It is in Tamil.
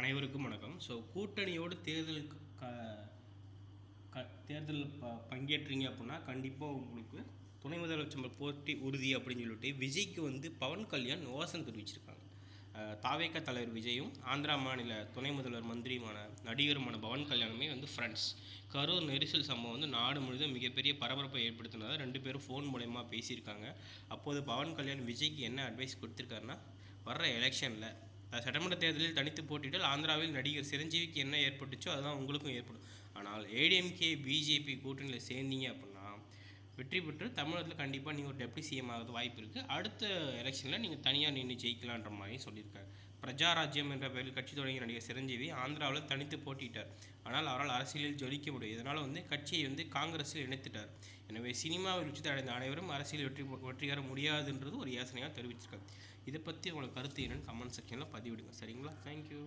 அனைவருக்கும் வணக்கம். ஸோ கூட்டணியோடு தேர்தல் க க தேர்தல் ப பங்கேற்றீங்க அப்படின்னா கண்டிப்பாக உங்களுக்கு துணை முதலமைச்சர் போட்டி உறுதி அப்படின்னு சொல்லிட்டு விஜய்க்கு வந்து பவன் கல்யாண் விவாசம் தெரிவிச்சிருக்காங்க. அஹ், தாவேக தலைவர் விஜயும் ஆந்திரா மாநில துணை முதல்வர் மந்திரியுமான நடிகருமான பவன் கல்யாணமே வந்து ஃப்ரெண்ட்ஸ் கரூர் நெரிசல் சம்பவம் வந்து நாடு முழுவதும் மிகப்பெரிய பரபரப்பை ஏற்படுத்தினதாக ரெண்டு பேரும் ஃபோன் மூலயமா பேசியிருக்காங்க. அப்போது பவன் கல்யாண் விஜய்க்கு என்ன அட்வைஸ் கொடுத்துருக்காருன்னா வர்ற எலெக்ஷனில் சட்டமன்ற தேர்தலில் தனித்து போட்டியிட்டால் ஆந்திராவில் நடிகர் சிரஞ்சீவிக்கு என்ன ஏற்பட்டுச்சோ அதுதான் உங்களுக்கும் ஏற்படும். ஆனால் ஏடிஎம்கே பிஜேபி கூட்டணியில் சேர்ந்தீங்க அப்படின்னா வெற்றி பெற்று தமிழகத்தில் கண்டிப்பாக நீங்கள் ஒரு டெப்டி சிஎம் ஆகிறது வாய்ப்பு இருக்குது அடுத்த எலெக்ஷனில் நீங்கள் தனியாக நின்று ஜெயிக்கலான்ற மாதிரி சொல்லியிருக்காரு. பிரஜாராஜ்யம் என்ற பெயரில் கட்சி தொடங்கிய நடிகர் சிரஞ்சீவி ஆந்திராவில் தனித்து போட்டியிட்டார். ஆனால் அவரால் அரசியலில் ஜொலிக்க முடியும் இதனால் வந்து கட்சியை வந்து காங்கிரஸில் இணைத்துட்டார். எனவே சினிமாவில் உச்சத்தை அடைந்த அனைவரும் அரசியல் வெற்றி வெற்றி பெற முடியாதுன்றது ஒரு யோசனையாக தெரிவிச்சிருக்காங்க. இதை பற்றி உங்களுக்கு கருத்து என்னன்னு கமெண்ட் செக்ஷனில் பதிவிடுங்க. சரிங்களா? தேங்க்யூ